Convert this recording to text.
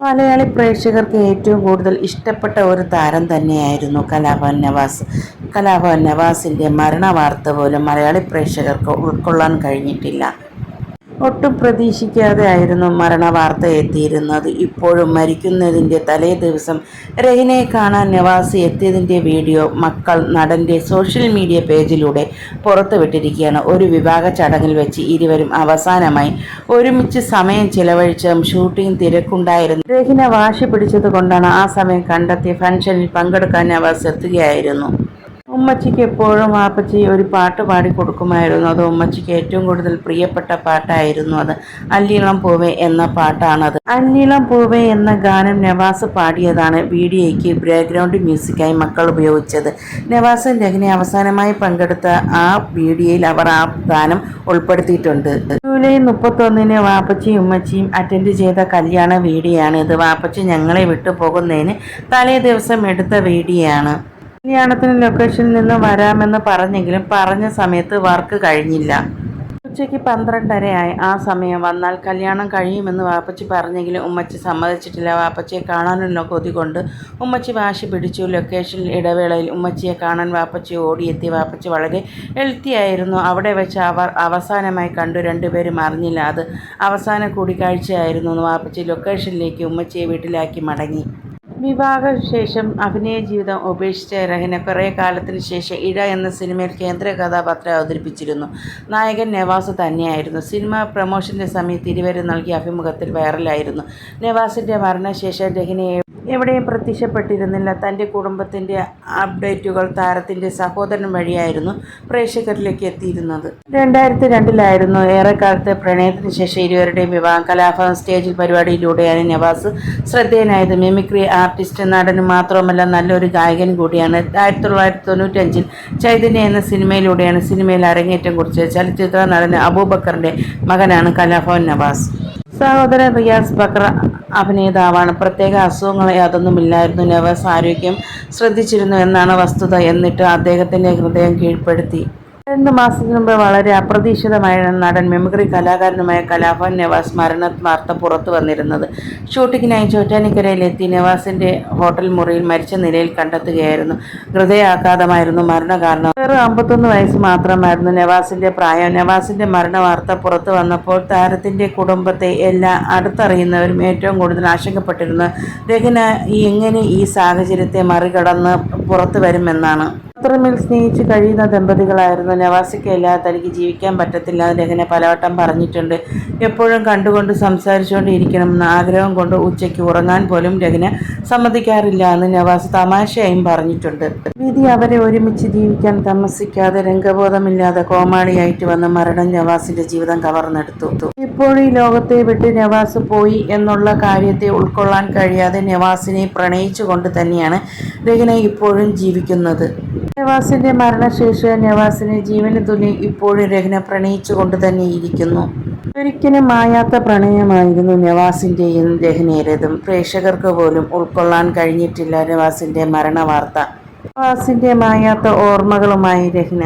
മലയാളി പ്രേക്ഷകർക്ക് ഏറ്റവും കൂടുതൽ ഇഷ്ടപ്പെട്ട ഒരു താരം തന്നെയായിരുന്നു കലാഭവൻ നവാസ്. കലാഭവൻ നവാസിന്റെ മരണ വാർത്ത പോലും മലയാളി പ്രേക്ഷകർക്ക് ഉൾക്കൊള്ളാൻ കഴിഞ്ഞിട്ടില്ല. ഒട്ടും പ്രതീക്ഷിക്കാതെ ആയിരുന്നു മരണവാർത്ത എത്തിയിരുന്നത്. ഇപ്പോഴും മരിക്കുന്നതിന്റെ തലേ ദിവസം രഹിനെ കാണാൻ നവാസ് എത്തിയതിന്റെ വീഡിയോ മക്കൾ നടന്റെ സോഷ്യൽ മീഡിയ പേജിലൂടെ പുറത്തുവിട്ടിരിക്കുകയാണ്. ഒരു വിവാഹ ചടങ്ങിൽ വെച്ച് ഇരുവരും അവസാനമായി ഒരുമിച്ച് സമയം ചിലവഴിച്ചും ഷൂട്ടിംഗ് തിരക്കുണ്ടായിരുന്നു. രഹിന വാശി പിടിച്ചത് കൊണ്ടാണ് ആ സമയം കണ്ടെത്തി ഫംഗ്ഷനിൽ പങ്കെടുക്കാൻ നവാസ് എത്തുകയായിരുന്നു. ഉമ്മച്ചിക്ക് എപ്പോഴും വാപ്പച്ചി ഒരു പാട്ട് പാടി കൊടുക്കുമായിരുന്നു. അത് ഉമ്മച്ചിക്ക് ഏറ്റവും കൂടുതൽ പ്രിയപ്പെട്ട പാട്ടായിരുന്നു അത്. അല്ലീളം പൂവേ എന്ന പാട്ടാണത്. അല്ലീളം പൂവേ എന്ന ഗാനം നവാസ് പാടിയതാണ് വീഡിയോയ്ക്ക് ബാക്ക്ഗ്രൗണ്ട് മ്യൂസിക്കായി മക്കൾ ഉപയോഗിച്ചത്. നവാസ് രഹ്നെ അവസാനമായി പങ്കെടുത്ത ആ വീഡിയോയിൽ അവർ ആ ഗാനം ഉൾപ്പെടുത്തിയിട്ടുണ്ട്. ജൂലൈ മുപ്പത്തൊന്നിന് വാപ്പച്ചിയും ഉമ്മച്ചിയും അറ്റൻഡ് ചെയ്ത കല്യാണ വീഡിയോയാണ് ഇത്. വാപ്പച്ചി ഞങ്ങളെ വിട്ടു പോകുന്നതിന് തലേ ദിവസം എടുത്ത വീഡിയോ ആണ് കല്യാണത്തിന് ലൊക്കേഷനിൽ നിന്ന് വരാമെന്ന് പറഞ്ഞെങ്കിലും പറഞ്ഞ സമയത്ത് വർക്ക് കഴിഞ്ഞില്ല. ഉച്ചയ്ക്ക് പന്ത്രണ്ടരയായി. ആ സമയം വന്നാൽ കല്യാണം കഴിയുമെന്ന് വാപ്പച്ചി പറഞ്ഞെങ്കിലും ഉമ്മച്ചി സമ്മതിച്ചിട്ടില്ല. വാപ്പച്ചിയെ കാണാനുള്ള കൊതി കൊണ്ട് ഉമ്മച്ചി വാശി പിടിച്ചു. ലൊക്കേഷൻ ഇടവേളയിൽ ഉമ്മച്ചിയെ കാണാൻ വാപ്പച്ചി ഓടിയെത്തി. വാപ്പച്ചി വളരെ എളുത്തിയായിരുന്നു അവിടെ വെച്ച് അവർ അവസാനമായി കണ്ടു. രണ്ടുപേരും അറിഞ്ഞില്ല. അത് അവസാന കൂടിക്കാഴ്ചയായിരുന്നു വാപ്പച്ചി ലൊക്കേഷനിലേക്ക് ഉമ്മച്ചിയെ വീട്ടിലാക്കി മടങ്ങി. വിവാഹശേഷം അഭിനയ ജീവിതം ഉപേക്ഷിച്ച രഹന കുറേ കാലത്തിന് ശേഷം ഇഴ എന്ന സിനിമയിൽ കേന്ദ്ര കഥാപാത്രം അവതരിപ്പിച്ചിരുന്നു. നായകൻ നവാസ് തന്നെയായിരുന്നു. സിനിമ പ്രമോഷന്റെ സമയത്ത് ഇരുവരും നൽകിയ അഭിമുഖത്തിൽ വൈറലായിരുന്നു. നവാസിന്റെ മരണശേഷം രഹനയെ എവിടെയും പ്രത്യക്ഷപ്പെട്ടിരുന്നില്ല. തന്റെ കുടുംബത്തിന്റെ അപ്ഡേറ്റുകൾ താരത്തിന്റെ സഹോദരൻ വഴിയായിരുന്നു പ്രേക്ഷകരിലേക്ക് എത്തിയിരുന്നത്. രണ്ടായിരത്തി രണ്ടിലായിരുന്നു ഏറെക്കാലത്തെ പ്രണയത്തിന് ശേഷം ഇരുവരുടെയും വിവാഹം. കലാഭവൻ സ്റ്റേജിൽ പരിപാടിയിലൂടെയാണ് നവാസ് ശ്രദ്ധേയനായത്. മിമിക്രി ആർട്ടിസ്റ്റ് നടനും മാത്രമല്ല നല്ലൊരു ഗായകൻ കൂടിയാണ്. ആയിരത്തി തൊള്ളായിരത്തി തൊണ്ണൂറ്റഞ്ചിൽ ചൈതന്യ എന്ന സിനിമയിലൂടെയാണ് സിനിമയിൽ അരങ്ങേറ്റം കുറിച്ചത്. ചലച്ചിത്ര നടൻ അബൂബക്കറിന്റെ മകനാണ് കലാഭവൻ നവാസ്. സഹോദരൻ റിയാസ് ബക്ര അഭിനേതാവാണ്. പ്രത്യേക അസുഖങ്ങൾ യാതൊന്നുമില്ലായിരുന്നു. നവാസ് ആരോഗ്യം ശ്രദ്ധിച്ചിരുന്നു എന്നാണ് വസ്തുത. എന്നിട്ട് അദ്ദേഹത്തിന്റെ ഹൃദയം കീഴ്പ്പെടുത്തി. രണ്ട് മാസത്തിന് മുമ്പ് വളരെ അപ്രതീക്ഷിതമായ നടൻ മെമിക്രി കലാകാരനുമായ കലാഭൻ നവാസ് മരണ വാർത്ത പുറത്തു വന്നിരുന്നത്. ഷൂട്ടിങ്ങിനായി ചോറ്റാനിക്കരയിലെത്തി നവാസിന്റെ ഹോട്ടൽ മുറിയിൽ മരിച്ച നിലയിൽ കണ്ടെത്തുകയായിരുന്നു. ഹൃദയാഘാതമായിരുന്നു മരണകാരണം. വേറെ അമ്പത്തൊന്ന് വയസ്സ് മാത്രമായിരുന്നു നവാസിന്റെ പ്രായം. നവാസിന്റെ മരണ വാർത്ത പുറത്തു വന്നപ്പോൾ താരത്തിന്റെ കുടുംബത്തെ എല്ലാ അടുത്തറിയുന്നവരും ഏറ്റവും കൂടുതൽ ആശങ്കപ്പെട്ടിരുന്നു രഹന എങ്ങനെ ഈ സാഹചര്യത്തെ മറികടന്ന് പുറത്തു വരുമെന്നാണ്. അത്രമേൽ സ്നേഹിച്ച് കഴിയുന്ന ദമ്പതികളായിരുന്നു. നവാസിക്ക് അല്ലാതെ തനിക്ക് ജീവിക്കാൻ പറ്റത്തില്ല. എന്ന് പലവട്ടം പറഞ്ഞിട്ടുണ്ട്. എപ്പോഴും കണ്ടുകൊണ്ട് സംസാരിച്ചുകൊണ്ട് ഇരിക്കണമെന്ന് ആഗ്രഹം കൊണ്ട് ഉച്ചയ്ക്ക് ഉറങ്ങാൻ പോലും രഹന സമ്മതിക്കാറില്ല എന്ന് നവാസ് തമാശയായും പറഞ്ഞിട്ടുണ്ട്. വിധി അവരെ ഒരുമിച്ച് ജീവിക്കാൻ താമസിക്കാതെ രംഗബോധമില്ലാതെ കോമാളിയായിട്ട് വന്ന മരണം നവാസിന്റെ ജീവിതം കവർന്നെടുത്തു. ഇപ്പോൾ ഈ ലോകത്തെ വിട്ട് നവാസ് പോയി എന്നുള്ള കാര്യത്തെ ഉൾക്കൊള്ളാൻ കഴിയാതെ നവാസിനെ പ്രണയിച്ചുകൊണ്ട് തന്നെയാണ് രഹന ഇപ്പോഴും ജീവിക്കുന്നത്. നവാസിന്റെ മരണശേഷം നവാസിനെ ജീവന് തുല്യം ഇപ്പോഴും രഹന പ്രണയിച്ചുകൊണ്ട് തന്നെ ഇരിക്കുന്നു. ഒരിക്കലും മായാത്ത പ്രണയമായിരുന്നു നവാസിന്റെയും രഹ്നയുടേതും. പ്രേക്ഷകർക്ക് പോലും ഉൾക്കൊള്ളാൻ കഴിഞ്ഞിട്ടില്ല നവാസിന്റെ മരണ വാർത്ത നവാസിന്റെ മായാത്ത ഓർമ്മകളുമായി രഹന